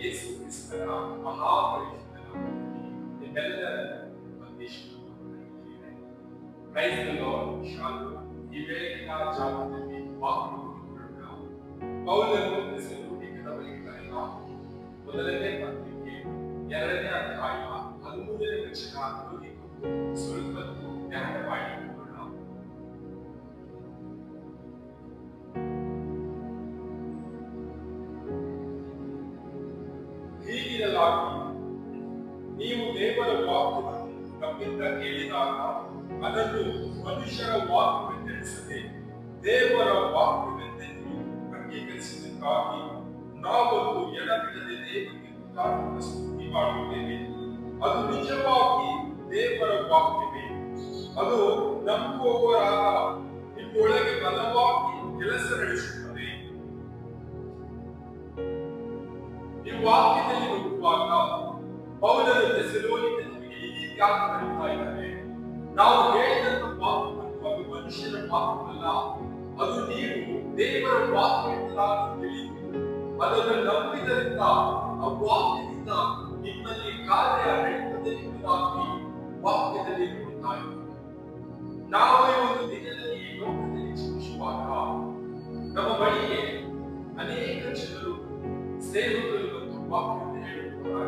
ಯೇಸು ಕ್ರಿಸ್ತರ ಮಹಾಪರಿಶುದ್ಧ ನಾಮದಲ್ಲಿ ನಿಮ್ಮೆಲ್ಲರ ವಂದಿಸುವುದು ನನಗೆ Praise the Lord. ಶಾಂತ ಈ ಬೆಳಗಿನ ಜಾವದಲ್ಲಿ ವಾಕ್ಯವನ್ನು ಪೌಲನು ಹೆಸರು ಕದವಲಿಗಳೆಲ್ಲ ಮೊದಲನೇ ಪತ್ರಿಕೆ ಎರಡನೇ ಅಧ್ಯಾಯ ಹದಿಮೂರನೇ ವಚನ ಓದಿಕೊಂಡು ಸ್ವಲ್ಪ ಧ್ಯಾನ ನೀವು ದೇವರ ವಾಕ್ಯವನ್ನು ನಮ್ಮಿಂದ ಕೇಳಿದಾಗ ಅದನ್ನು ಮನುಷ್ಯರ ವಾಕ್ಯವೆಂದೆಣಿಸದೆ ದೇವರ ವಾಕ್ಯವೆಂದೆಂದು ಅಂಗೀಕರಿಸಿದ್ದಕ್ಕಾಗಿ ನಾವೊಂದು ಎಡಬಿಡದೆ ದೇವರಿಗೆ ಸ್ತುತಿ ಮಾಡುತ್ತೇವೆ. ಅದು ನಿಜವಾಗಿ ದೇವರ ವಾಕ್ಯವೇ. ಅದು ನಂಬುವವರಾದ ನಿಮ್ಮೊಳಗೆ ಬಲವಾಗಿ ಕೆಲಸ ನಡೆಸುತ್ತದೆ. ಈ ವಾಕ್ಯದಲ್ಲಿ ಹೋಗುವಾಗ ಪೌಲರು ಥೆಸಲೋನಿಕರಿಗೆ ಈ ರೀತಿಯಾಗಿ ಕರೀತಾ ಇದ್ದಾರೆ ನಾವು ಹೇಳಿದಂತ ವಾಕ್ಯವನ್ನು ಅದು ಮನುಷ್ಯನ ವಾಕ್ಯವಲ್ಲ ಅದು ನೀವು ದೇವರ ವಾಕ್ಯದಿಂದಾಗಿ ತಿಳಿದು, ಅದನ್ನು ನಂಬಿದರಿಂದ ಆ ವಾಕ್ಯದಿಂದ ನಿಮ್ಮಲ್ಲಿ ಕಾರ್ಯ ನಡೆಯುತ್ತದೆ ಎಂಬುದಾಗಿ ವಾಕ್ಯದಲ್ಲಿ ನೋಡ್ತಾ ಇದ್ದೀವಿ ನಾವು ಒಂದು ದಿನದಲ್ಲಿ ಲೋಕದಲ್ಲಿ ಜೀವಿಸುವಾಗ ನಮ್ಮ ಬಳಿಗೆ ಅನೇಕ ಜನರು ಸೇವಕರು ಮತ್ತು ವಾಕ್ಯವನ್ನು ಹೇಳುತ್ತಾರೆ.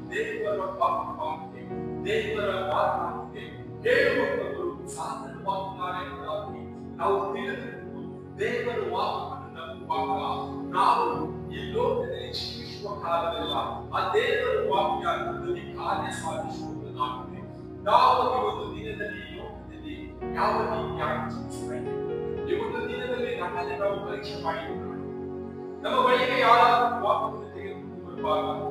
ದೇವರ ವಾಕ್ಯವಾಗಿದೆ ದೇವರ ವಾಕ್ಯವಾಗಿದೆ ಹೇಳುವಂತವರು ಸಾಧನವಾಗುತ್ತಾರೆ ಎಂಬುದಾಗಿ ನಾವು ತಿಳಿದುಕೊಂಡು ದೇವರ ವಾಕ್ಯವನ್ನು ನಂಬುವಾಗ ನಾವು ಈ ಲೋಕದಲ್ಲಿ ಜೀವಿಸುವ ಕಾಲದಲ್ಲ ಆ ದೇವರ ವಾಕ್ಯ ನಮ್ಮಲ್ಲಿ ಕಾರ್ಯ ಸಾಧಿಸುವುದಾಗಿದೆ ನಾವು ಇವತ್ತು ದಿನದಲ್ಲಿ ಲೋಕದಲ್ಲಿ ಯಾವ ರೀತಿಯಾಗಿ ಜೀವಿಸ್ತಾ ಈ ದಿನದಲ್ಲಿ ನಮ್ಮಲ್ಲಿ ನಾವು ಪರೀಕ್ಷೆ ಮಾಡಿಕೊಂಡು ನಮ್ಮ ಬಳಿಗೆ ಯಾರಾದರೂ ವಾಕ್ಯವನ್ನು ತೆಗೆದುಕೊಂಡು ಬರುವಾಗ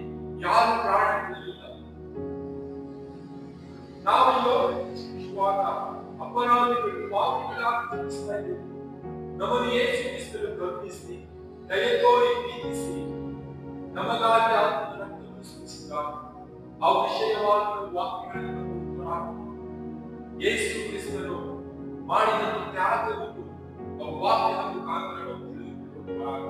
ಯಾರು ಪ್ರಾಣಿ ನಾವು ಈ ಲೋಕದಲ್ಲಿ ಜೀವಿಸುವಾಗ ಅಪರಾಧಿಗಳು ಪಾಪಿಗಳಾಗಿ ಜೀವಿಸ್ತಾ ಇದ್ದೇವೆ ಯೇಸು ಕ್ರಿಸ್ತನು ಕರುಣಿಸಿ ದಯೆ ತೋರಿ ಪ್ರೀತಿಸಿ, ನಮಗಾಗಿ ಆತನ ರಕ್ತವನ್ನು ಆ ವಿಷಯವಾದ ವಾಕ್ಯಗಳನ್ನು ಯೇಸು ಕ್ರಿಸ್ತನು ಮಾಡಿದ ತ್ಯಾಗವನ್ನು ಆ ಮುಖಾಂತರ ತಿಳಿದುಕೊಳ್ಳುವಾಗ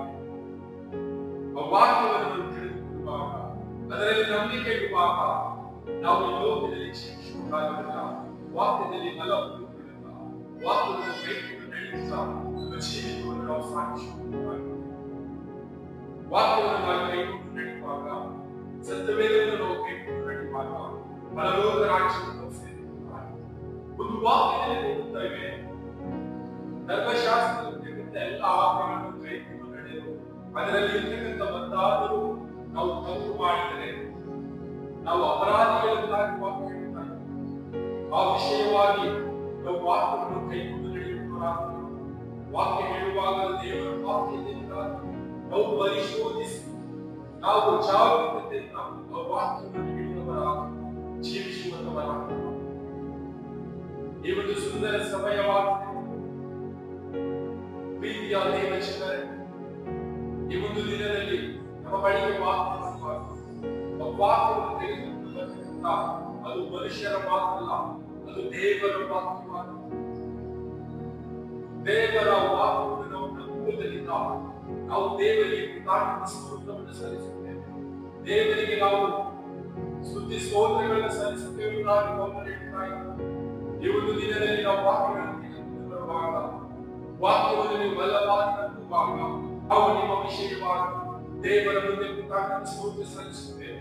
ಅದರಲ್ಲಿ ನಂಬಿಕೆ ಇಡುವಾಗ ನಾವು ಈ ಲೋಕದಲ್ಲಿ ಜೀವಿಸುವುದಾಗಿಲ್ಲ ವಾಕ್ಯದಲ್ಲಿ ಬಲ ಹೊಂದಿಕೊಳ್ಳುತ್ತ ವಾಕ್ಯವನ್ನು ಕೈಕೊಂಡು ನಡೆಯುತ್ತಾ ನಮ್ಮ ಜೀವಿತವನ್ನು ನಾವು ಸಾಗಿಸುವುದಾಗಿದೆ ವಾಕ್ಯವನ್ನು ನಾವು ಕೈಕೊಂಡು ನಡೆಯುವಾಗ ಸತ್ಯವೇದವನ್ನು ನಾವು ಕೈಕೊಂಡು ನಡೆಯುವಾಗ ಪರಲೋಕ ರಾಜ್ಯವನ್ನು ನಾವು ಸೇರುವುದಾಗಿದೆ ಒಂದು ವಾಕ್ಯದಲ್ಲಿ ನಾವು ಇದ್ದೇವೆ. ಆ ವಿಷಯವಾಗಿ ನಾವು ವಾಕ್ಯವನ್ನು ಕೈಕೊಂಡು ನಡೆಯುವವರಾಗಿ ವಾಕ್ಯ ಹೇಳುವಾಗ ದೇವರ ವಾಕ್ಯದಿಂದ ನಾವು ಪರಿಶೋಧಿಸಿ ನಾವು ಜಾಗರೂಕತೆಯಿಂದ ಆ ವಾಕ್ಯವನ್ನು ಹೇಳುವವರಾಗಿ ಜೀವಿಸುವಂತವರಾಗಿ ಈ ಒಂದು ಸುಂದರ ಸಮಯವಾಗಿದೆ. ಪ್ರೀತಿಯ ದೇವ ಜನರೇ ಈ ಒಂದು ದಿನದಲ್ಲಿ ನಮ್ಮ ಬಳಿಗೆ ವಾಕ್ಯ ವಾಕ್ಯವನ್ನು ಬರ್ತಕ್ಕಂಥ ಅದು ಮನುಷ್ಯರ ಮಾತ್ರ ಅದು ದೇವರ ವಾಕ್ಯವಾಗಿದೆ ದೇವರ ವಾಕ್ಯವನ್ನು ನಾವು ನಂಬುವುದರಿಂದ ನಾವು ದೇವರಿಗೆ ಕೃತಜ್ಞ ಸ್ತೋತ್ರವನ್ನು ಸಲ್ಲಿಸುತ್ತೇವೆ ದೇವರಿಗೆ ನಾವು ಸ್ತುತಿ ಸ್ತೋತ್ರಗಳನ್ನು ಸಲ್ಲಿಸುತ್ತೇವೆ ನಾವು ಗಮನ. ಈ ಒಂದು ದಿನದಲ್ಲಿ ನಾವು ವಾಕ್ಯಗಳನ್ನು ಬರುವಾಗ ವಾಕ್ಯವನ್ನು ನೀವು ಬಲವಾಗಿ ನಂಬುವಾಗ ನಾವು ನಿಮ್ಮ ವಿಷಯವಾಗಿ ದೇವರ ಮುಂದೆ ಕೃತಜ್ಞತೆ ಸ್ತೋತ್ರ ಸಲ್ಲಿಸುತ್ತೇವೆ